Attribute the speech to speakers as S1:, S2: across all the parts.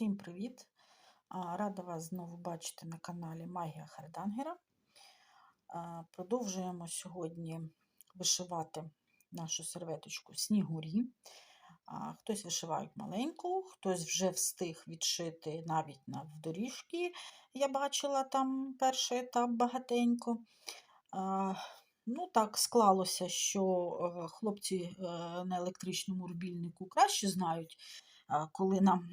S1: Всім привіт! Рада вас знову бачити на каналі Магія Хардангера. Продовжуємо сьогодні вишивати нашу серветочку Снігурі. Хтось вишиває маленьку, хтось вже встиг відшити навіть на доріжки. Я бачила там перший етап багатенько. Ну, так склалося, що е, хлопці е, на електричному рубільнику краще знають, коли нам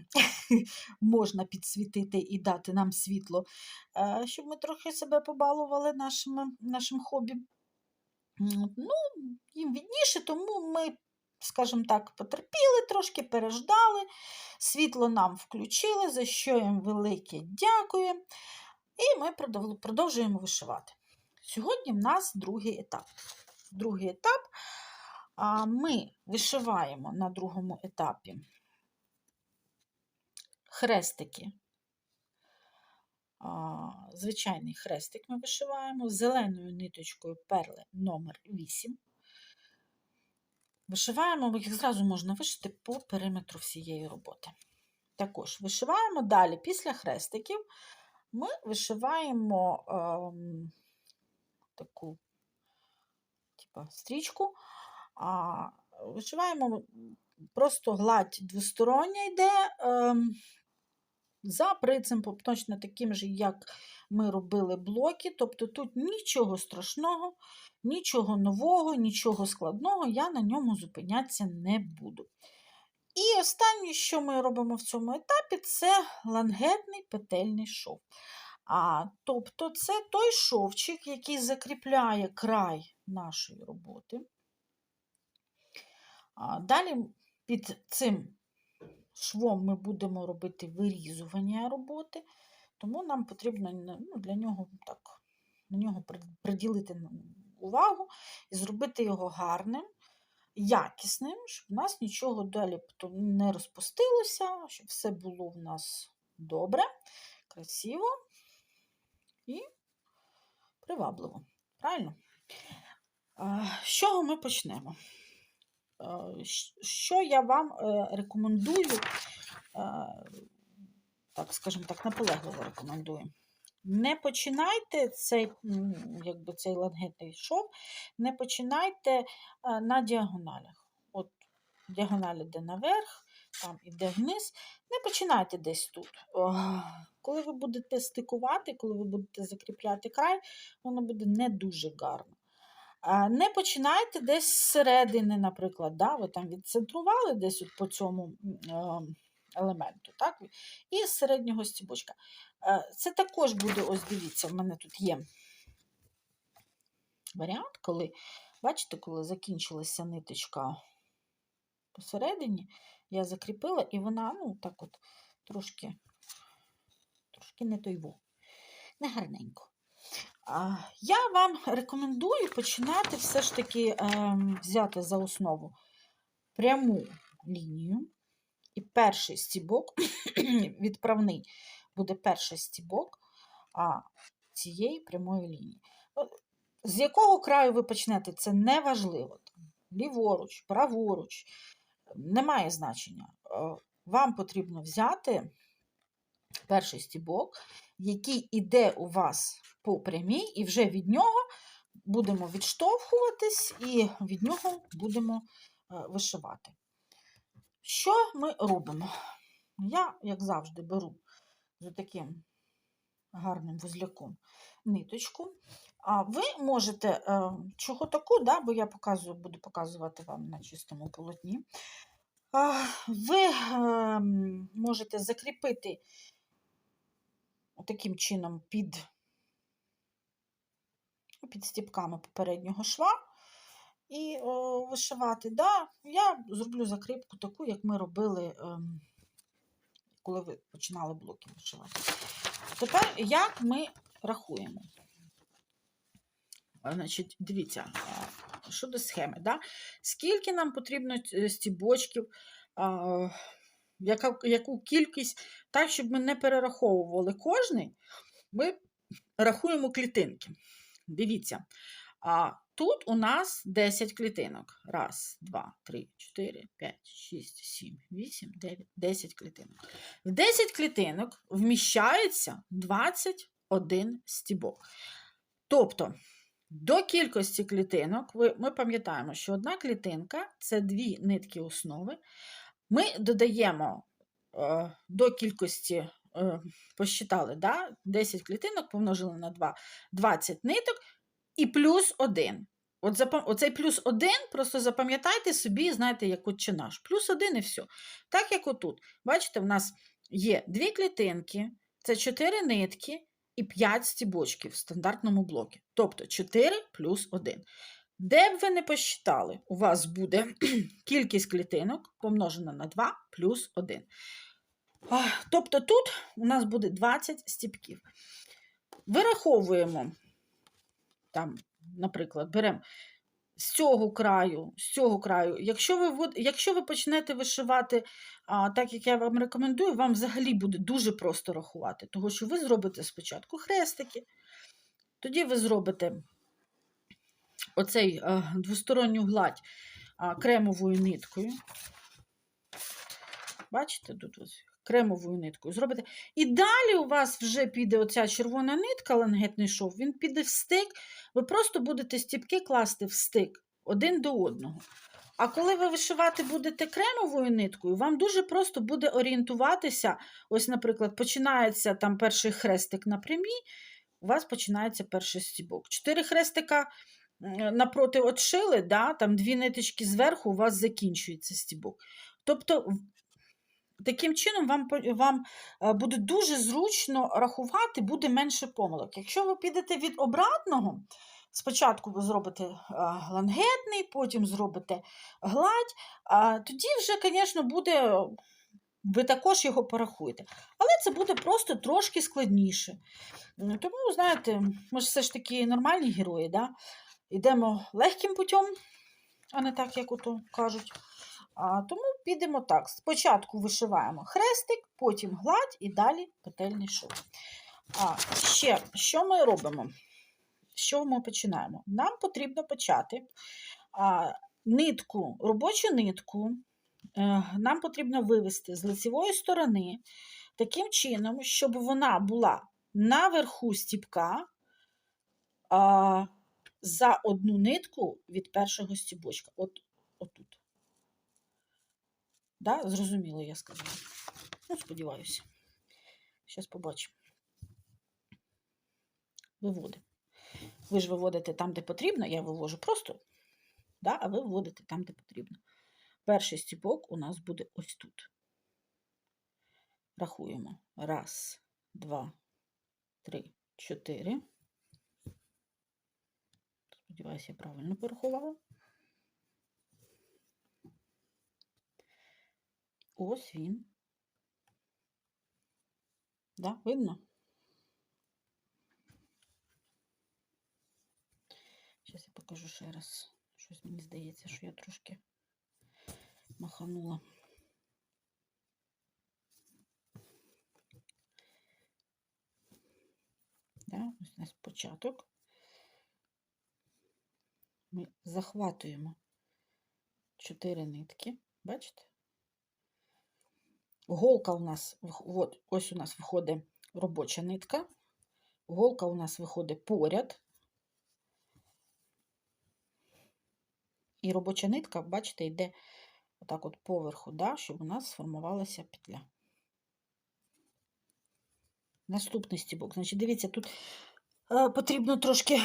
S1: можна підсвітити і дати нам світло, е, щоб ми трохи себе побалували нашим, нашим хобі. Ну, їм відніше, тому ми, скажімо так, потерпіли, трошки переждали, світло нам включили, за що їм велике дякую. І ми продовжуємо вишивати. Сьогодні в нас другий етап. Другий етап. Ми вишиваємо на другому етапі хрестики. Звичайний хрестик ми вишиваємо зеленою ниточкою перли номер 8. Вишиваємо, їх зразу можна вишити по периметру всієї роботи. Також вишиваємо далі, після хрестиків, ми вишиваємо ем, таку типу, стрічку, а, вишиваємо просто гладь двостороння йде. Ем, за принципом точно таким же, як ми робили блоки. Тобто тут нічого страшного, нічого нового, нічого складного, я на ньому зупинятися не буду. І останнє, що ми робимо в цьому етапі, це лангетний петельний шов. А, Тобто це той шовчик, який закріпляє край нашої роботи. А, Далі під цим швом ми будемо робити вирізування роботи, тому нам потрібно ну, для нього так, на нього приділити увагу і зробити його гарним, якісним, щоб у нас нічого далі не розпустилося, щоб все було в нас добре, красиво і привабливо. Правильно? З чого ми почнемо? Що я вам е, рекомендую, е, так, скажімо так, наполегливо рекомендую. Не починайте цей якби цей лангетний шов, не починайте е, на діагоналях. От діагональ йде наверх, там іде вниз. Не починайте десь тут. Коли ви будете стикувати, коли ви будете закріпляти край, воно буде не дуже гарно. Не починайте десь зсередини, наприклад, да, ви там відцентрували десь от по цьому елементу, так? і з середнього стібочка. Це також буде, ось дивіться, в мене тут є варіант, коли, бачите, коли закінчилася ниточка посередині, я закріпила, і вона, ну, так от, трошки, трошки не тойво, не гарненько. Я вам рекомендую починати все ж таки ем, взяти за основу пряму лінію. І перший стібок, відправний буде перший стібок цієї прямої лінії. З якого краю ви почнете, це не важливо. Ліворуч, праворуч, немає значення. Вам потрібно взяти перший стібок, який іде у вас по прямій, і вже від нього будемо відштовхуватись і від нього будемо е, вишивати. Що ми робимо? Я, як завжди, беру з таким гарним вузляком ниточку. А ви можете, е, чого таку, да, бо я показую, буду показувати вам на чистому полотні. Ви ем, можете закріпити таким чином під під стіпками попереднього шва і о, вишивати. Да, Я зроблю закріпку таку, як ми робили, ем, коли ви починали блоки вишивати. Тепер, як ми рахуємо? Значить, Дивіться, щодо схеми, да? скільки нам потрібно е, стібочків, яка, яку кількість, так, щоб ми не перераховували кожний, ми рахуємо клітинки. Дивіться, а тут у нас 10 клітинок. Раз, два, три, чотири, п'ять, шість, сім, вісім, дев'ять, десять клітинок. В 10 клітинок вміщається 21 стібок. Тобто, до кількості клітинок, ми пам'ятаємо, що одна клітинка це дві нитки основи. Ми додаємо е, до кількості, е, посчитали, да? 10 клітинок помножили на 2, 20 ниток і плюс 1. От запам... Оцей плюс 1, просто запам'ятайте собі, знаєте, як от чи наш. Плюс 1 і все. Так як отут. Бачите, в нас є дві клітинки, це 4 нитки і 5 стібочків в стандартному блокі. Тобто 4 плюс 1. Де б ви не посчитали, у вас буде кількість клітинок помножена на 2 плюс 1. Тобто тут у нас буде 20 стібків. Вираховуємо, там, наприклад, беремо з цього краю, з цього краю. Якщо ви якщо ви почнете вишивати, а, так як я вам рекомендую, вам взагалі буде дуже просто рахувати, тому що ви зробите спочатку хрестики, тоді ви зробите оцей двосторонню гладь кремовою ниткою. Бачите, тут кремовою ниткою зробите. І далі у вас вже піде оця червона нитка, лангетний шов, він піде в стик, ви просто будете стіпки класти в стик один до одного. А коли ви вишивати будете кремовою ниткою, вам дуже просто буде орієнтуватися. Ось, наприклад, починається там перший хрестик на прямій, у вас починається перший стібок. Чотири хрестика напроти отшили, да, там дві ниточки зверху, у вас закінчується стібок. Тобто Таким чином, вам вам е, буде дуже зручно рахувати, буде менше помилок. Якщо ви підете від обратного, спочатку ви зробите е, лангетний, потім зробите гладь, тоді вже, звісно, буде, ви також його порахуєте. Але це буде просто трошки складніше. Тому, знаєте, ми ж все ж таки нормальні герої, да? Йдемо легким путем, а не так, як ото кажуть. А, Тому підемо так. Спочатку вишиваємо хрестик, потім гладь і далі петельний шов. А, Ще, що ми робимо? Що ми починаємо? Нам потрібно почати а, нитку, робочу нитку, е, нам потрібно вивести з лицевої сторони таким чином, щоб вона була наверху стіпка а, за одну нитку від першого стібочка. От, Отут. Да? Зрозуміло, я сказала. Ну, сподіваюся. Зараз побачимо. Виводимо. Ви ж виводите там, де потрібно, я вивожу просто, да? а ви виводите там, де потрібно. Перший стіпок у нас буде ось тут. Рахуємо. Раз, два, три, чотири. Сподіваюся, я правильно порахувала. Ось він. Да, видно? Зараз я покажу ще раз. Щось мені здається, що я трошки маханула. Да, ось у нас початок. Ми захватуємо чотири нитки, бачите? Голка у нас от, ось у нас виходить робоча нитка, голка у нас виходить поряд. І робоча нитка, бачите, йде отак от поверху, да, щоб у нас сформувалася петля. Наступний стібок. Значить, дивіться, тут е, потрібно трошки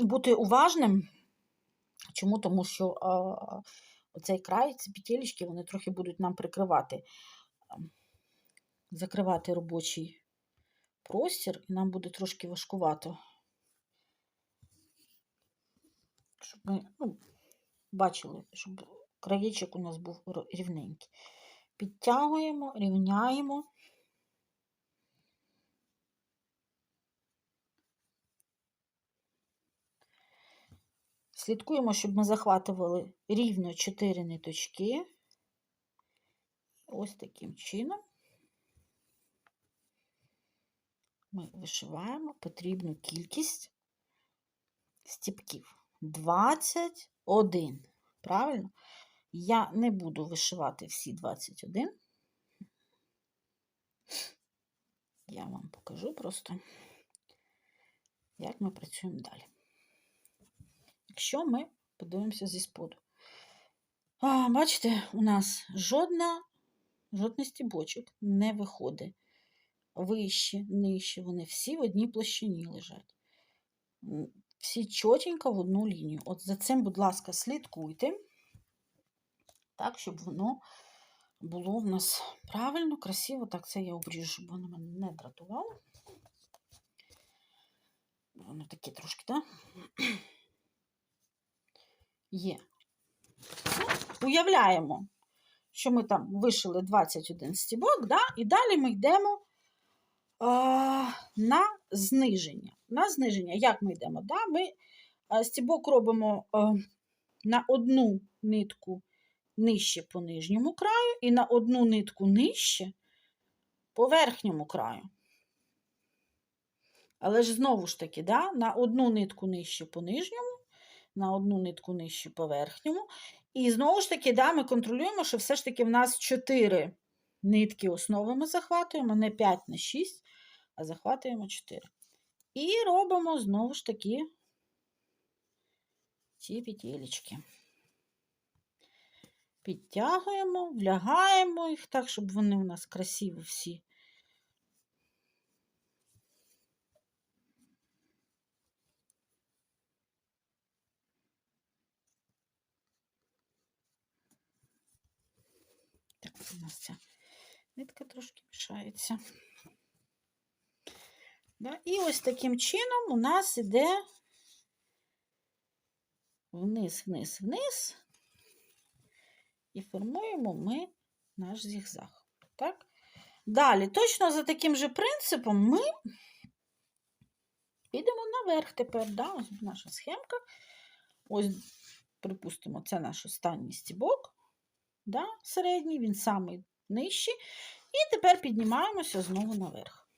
S1: бути уважним. Чому? Тому що оцей край, ці петелечки, вони трохи будуть нам прикривати закривати робочий простір, і нам буде трошки важкувато, щоб ми ну, бачили, щоб краєчок у нас був рівненький. Підтягуємо, рівняємо. Слідкуємо, щоб ми захватували рівно 4 ниточки. Ось таким чином ми вишиваємо потрібну кількість стіпків. 21. Правильно? Я не буду вишивати всі 21. Я вам покажу просто, як ми працюємо далі. Якщо ми подивимося зі споду. А, бачите, у нас жодна, жодний стібочок не виходить. Вище, нижче, вони всі в одній площині лежать. Всі чотенько в одну лінію. От за цим, будь ласка, слідкуйте, так, щоб воно було в нас правильно, красиво. Так, це я обріжу, щоб воно мене не дратувало. Воно таке трошки, так? Є. Ну, Уявляємо, що ми там вишили 21 стібок, да? і далі ми йдемо а, на зниження. На зниження, як ми йдемо? Да? Ми стібок робимо а, на одну нитку нижче по нижньому краю і на одну нитку нижче по верхньому краю. Але ж знову ж таки, да? на одну нитку нижче по нижньому, на одну нитку нижче по верхньому. І знову ж таки, да, ми контролюємо, що все ж таки в нас 4 нитки основи ми захватуємо, не 5 на 6, а захватуємо 4. І робимо знову ж таки ці петелечки. Підтягуємо, влягаємо їх так, щоб вони у нас красиві всі. Так, у нас ця нитка трошки мішається. Да? І ось таким чином у нас іде вниз, вниз, вниз. І формуємо ми наш зігзаг. Так? Далі, точно за таким же принципом, ми підемо наверх тепер. Да? Ось наша схемка. Ось, припустимо, це наш останній стібок. Да? Середній, він самий нижчий. І тепер піднімаємося знову наверх.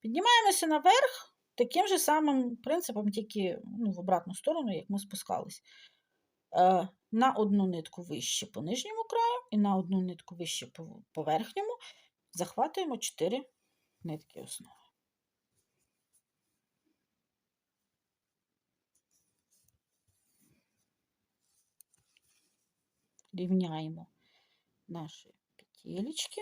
S1: Піднімаємося наверх таким же самим принципом, тільки ну, в обратну сторону, як ми спускались. Е, на одну нитку вище по нижньому краю і на одну нитку вище по, по верхньому захватуємо 4 нитки основи. Рівняємо наші петелечки.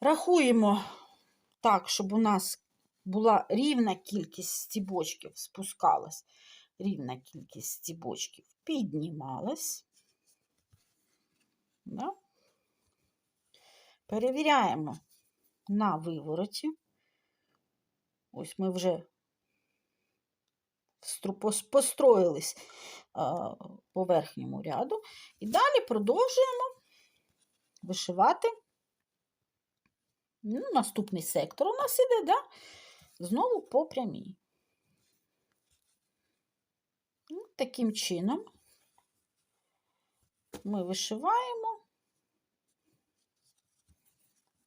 S1: Рахуємо так, щоб у нас була рівна кількість стібочків, спускалась, рівна кількість стібочків піднімалась. Да? Перевіряємо на вивороті. Ось ми вже построїлись по верхньому ряду. І далі продовжуємо вишивати. Ну, Наступний сектор у нас іде, да? знову по прямій. Ну, Таким чином ми вишиваємо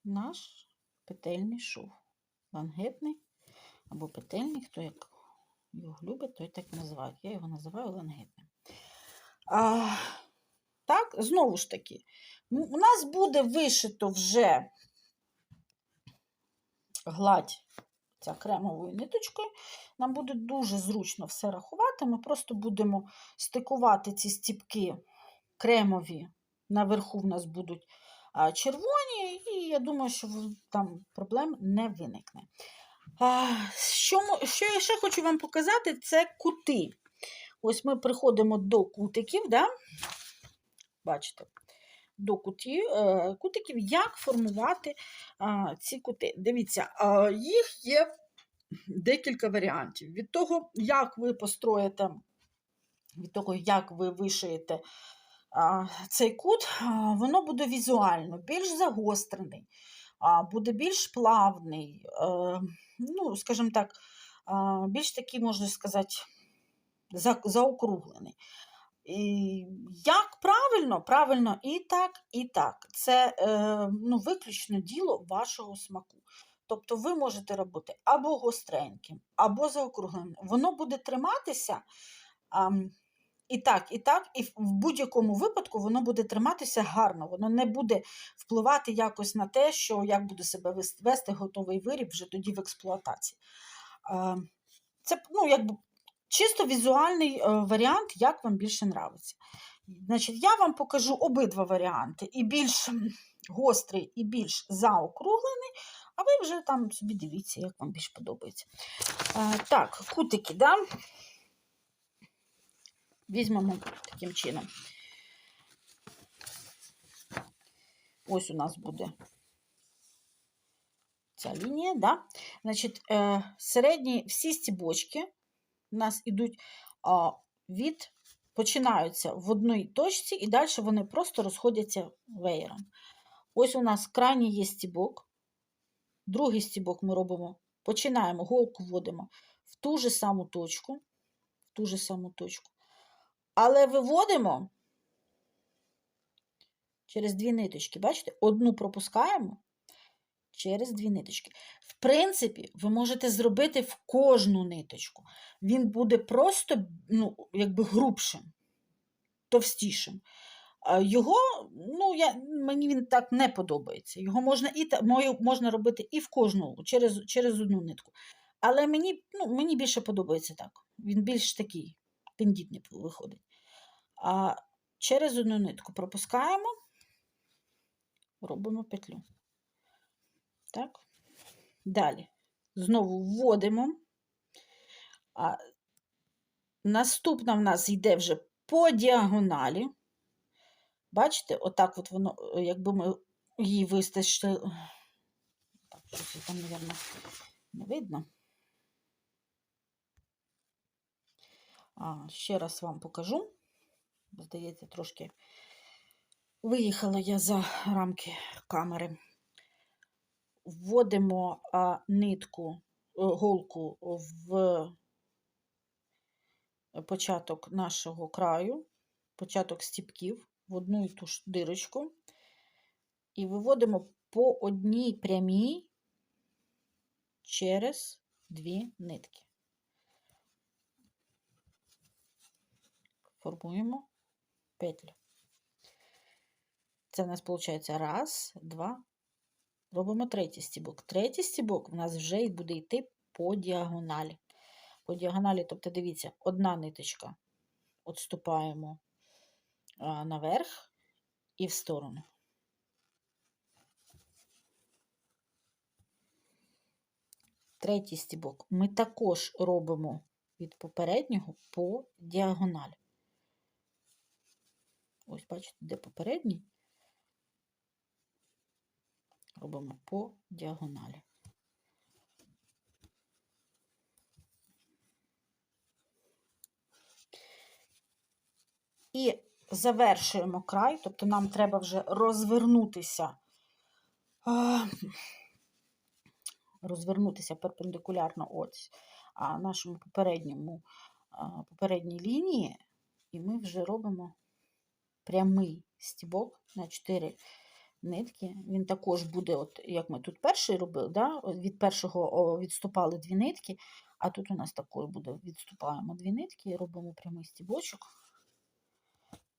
S1: наш петельний шов. Лангетний або петельний, хто як його любить, той так називає. Я його називаю лангетним. А, Так, знову ж таки, у нас буде вишито вже гладь ця кремовою ниточкою. Нам буде дуже зручно все рахувати. Ми просто будемо стикувати ці стіпки кремові. Наверху в нас будуть червоні, і я думаю, що там проблем не виникне. Що, що я ще хочу вам показати, це кути. Ось ми приходимо до кутиків, да? бачите, до кутів, кутиків, як формувати ці кути. Дивіться, їх є декілька варіантів. Від того, як ви построїте, від того, як ви вишиєте цей кут, воно буде візуально більш загострений, буде більш плавний, ну, скажімо так, більш такий, можна сказати, заокруглений. І Як правильно? Правильно і так, і так. Це е, ну, виключно діло вашого смаку. Тобто ви можете робити або гостреньким, або заокругленим. Воно буде триматися і так, і так, і в будь-якому випадку воно буде триматися гарно, воно не буде впливати якось на те, що як буде себе вести готовий виріб вже тоді в експлуатації. Е, Це ну, якби, чисто візуальний е, варіант, як вам більше нравиться. Значить, я вам покажу обидва варіанти: і більш гострий, і більш заокруглений, а ви вже там собі дивіться, як вам більш подобається. Е, так, кутики, да? Візьмемо таким чином. Ось у нас буде ця лінія, да? Значить, е, середні всі стібочки у нас ідуть а, від, починаються в одній точці, і далі вони просто розходяться веєром. Ось у нас крайній є стібок. Другий стібок ми робимо, починаємо, голку вводимо в ту же саму точку, в ту же саму точку. Але виводимо через дві ниточки. Бачите? Одну пропускаємо через дві ниточки. В принципі, ви можете зробити в кожну ниточку. Він буде просто ну, якби грубшим, товстішим. Його, ну, я, мені він так не подобається. Його можна і можна робити і в кожну, через, через одну нитку. Але мені, ну, мені більше подобається так. Він більш такий тендітний виходить. А через одну нитку пропускаємо, робимо петлю. Так. Далі. Знову вводимо. А наступна в нас йде вже по діагоналі. Бачите, отак от воно, якби ми її вистачили. Так, щось там, мабуть, не видно. А, ще раз вам покажу. Здається, трошки виїхала я за рамки камери. Вводимо нитку, е, голку в початок нашого краю, початок стіпків в одну і ту ж дирочку. І виводимо по одній прямій через дві нитки. Формуємо петлю. Це в нас виходить раз, два. Робимо третій стібок. Третій стібок в нас вже буде йти по діагоналі. По діагоналі, тобто, дивіться, одна ниточка відступаємо наверх і в сторону. Третій стібок ми також робимо від попереднього по діагоналі. Ось, бачите, де попередній, робимо по діагоналі. І завершуємо край, тобто нам треба вже розвернутися, розвернутися перпендикулярно ось нашому попередньому, попередній лінії, і ми вже робимо прямий стібок на 4 нитки. Він також буде, от як ми тут перший робили, да? від першого відступали дві нитки, а тут у нас також буде відступаємо дві нитки і робимо прямий стібочок.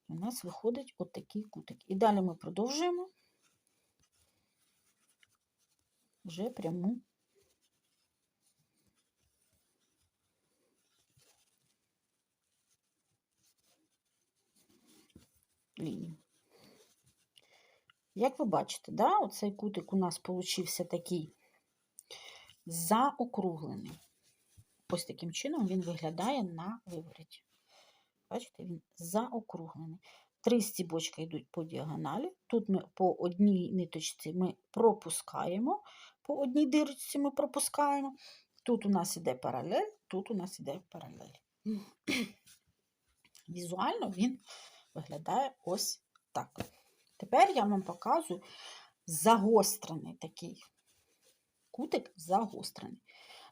S1: У нас виходить от кутик. І далі ми продовжуємо вже пряму лінію. Як ви бачите, да, оцей кутик у нас получився такий заокруглений. Ось таким чином він виглядає на вивороті. Бачите, він заокруглений. Три стібочка йдуть по діагоналі. Тут ми по одній ниточці ми пропускаємо, по одній дирочці ми пропускаємо. Тут у нас іде паралель, тут у нас іде паралель. Візуально він виглядає ось так. Тепер я вам показую загострений такий кутик загострений.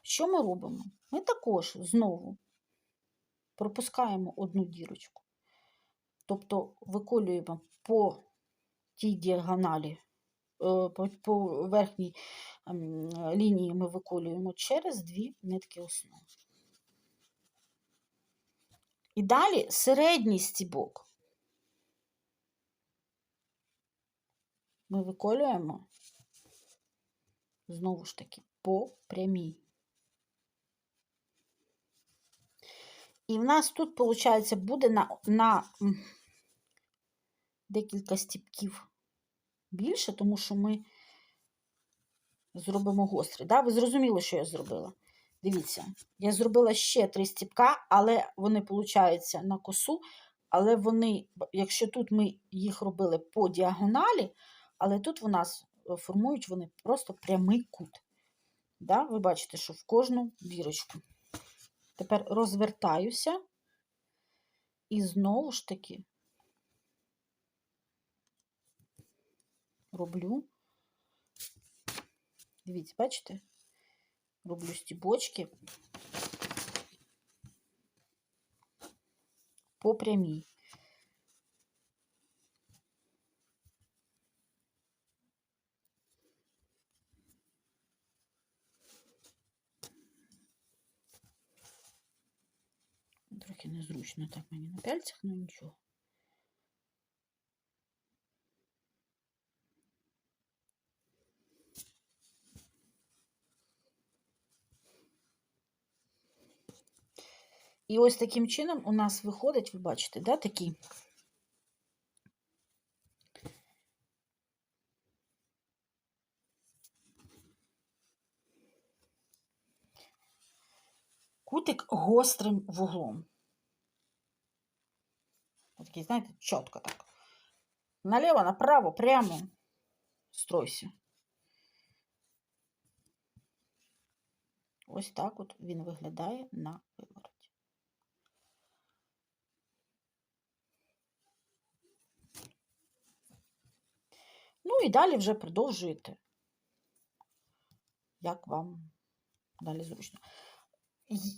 S1: Що ми робимо? Ми також знову пропускаємо одну дірочку, тобто виколюємо по тій діагоналі, е, по, верхній ем, лінії ми виколюємо через дві нитки основи. І далі середній стібок. Ми виколюємо знову ж таки по прямій. І в нас тут, виходить, буде на, на декілька стіпків більше, тому що ми зробимо гострий. Да? Ви зрозуміли, що я зробила? Дивіться, я зробила ще три стіпка, але вони, виходить, на косу, але вони, якщо тут ми їх робили по діагоналі, але тут у нас е, формують вони просто прямий кут. Да? Ви бачите, що в кожну дірочку. Тепер розвертаюся і знову ж таки роблю. Дивіться, бачите? Роблю стібочки по прямій. Незручно так мені на пальцях, ну нічого. І ось таким чином у нас виходить, ви бачите, да, такий кутик гострим вуглом. Такий, знаєте, чітко так. Наліво, направо, прямо стройся. Ось так от він виглядає на вивороті. Ну і далі вже продовжуєте, як вам далі зручно.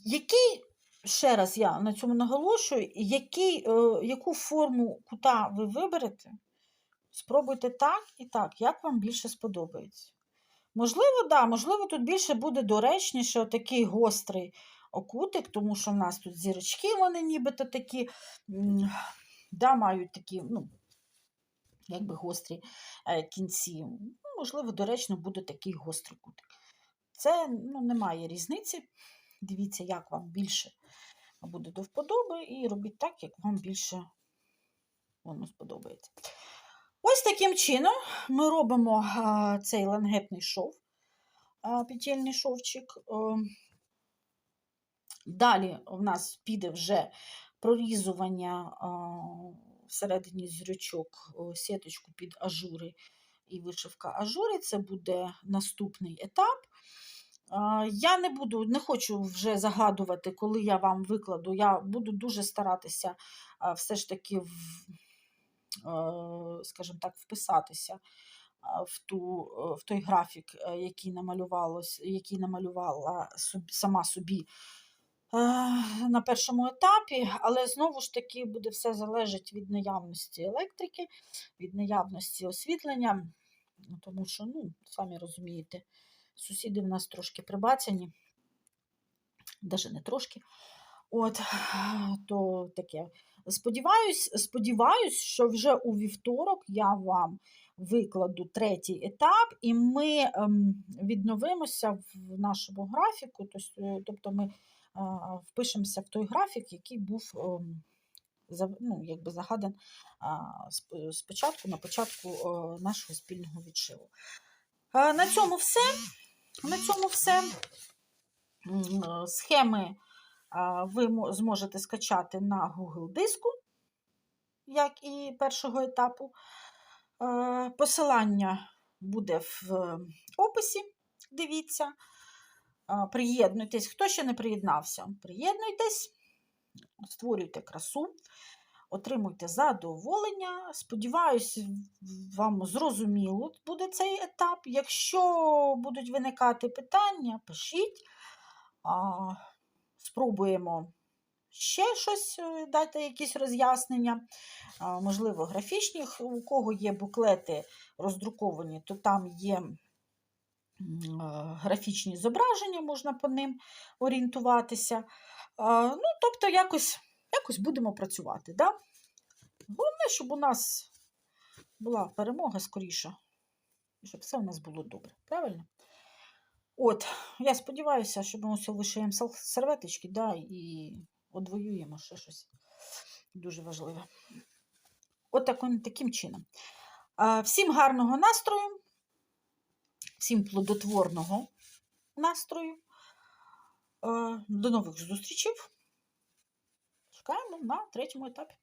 S1: Який, ще раз я на цьому наголошую, який, е, яку форму кута ви виберете, спробуйте так і так, як вам більше сподобається. Можливо, да, можливо, тут більше буде доречніше отакий гострий окутик, тому що в нас тут зірочки, вони нібито такі, да, мають такі, ну, якби гострі е, кінці. Можливо, доречно буде такий гострий кутик. Це ну, немає різниці. Дивіться, як вам більше буде до вподоби, і робіть так, як вам більше воно сподобається. Ось таким чином ми робимо цей лангепний шов, петельний шовчик. Далі в нас піде вже прорізування всередині зірочок о, сіточку під ажури і вишивка ажури. Це буде наступний етап. Я не буду, не хочу вже загадувати, коли я вам викладу. Я буду дуже старатися все ж таки в Е, скажімо так, вписатися в ту, е, в той графік, е, який намалювалось, який намалювала сама собі на першому етапі, але знову ж таки буде все залежить від наявності електрики, від наявності освітлення, тому що, ну, самі розумієте, сусіди в нас трошки прибацяні, навіть не трошки. От, то таке. Сподіваюсь, сподіваюсь, що вже у вівторок я вам викладу третій етап, і ми ем, відновимося в нашому графіку, тобто ми е, впишемося в той графік, який був ем, ну, якби загадан спочатку, на початку е, нашого спільного відшиву. На цьому все. На цьому все. Схеми ви зможете скачати на Google диску, як і першого етапу. Посилання буде в описі, дивіться. Приєднуйтесь, хто ще не приєднався, приєднуйтесь, створюйте красу, отримуйте задоволення. Сподіваюсь, вам зрозуміло буде цей етап. Якщо будуть виникати питання, пишіть спробуємо ще щось е, дати якісь роз'яснення, можливо, графічні. У кого є буклети роздруковані, то там є графічні зображення, можна по ним орієнтуватися. Ну, Тобто, якось якось будемо працювати. Да? Головне, щоб у нас була перемога скоріше, і щоб все у нас було добре. Правильно? От, я сподіваюся, що ми ось вишиємо серветочки, да, і одвоюємо ще щось дуже важливе. От таким, таким чином. Всім гарного настрою, всім плодотворного настрою. До нових зустрічей. Чекаємо на третьому етапі.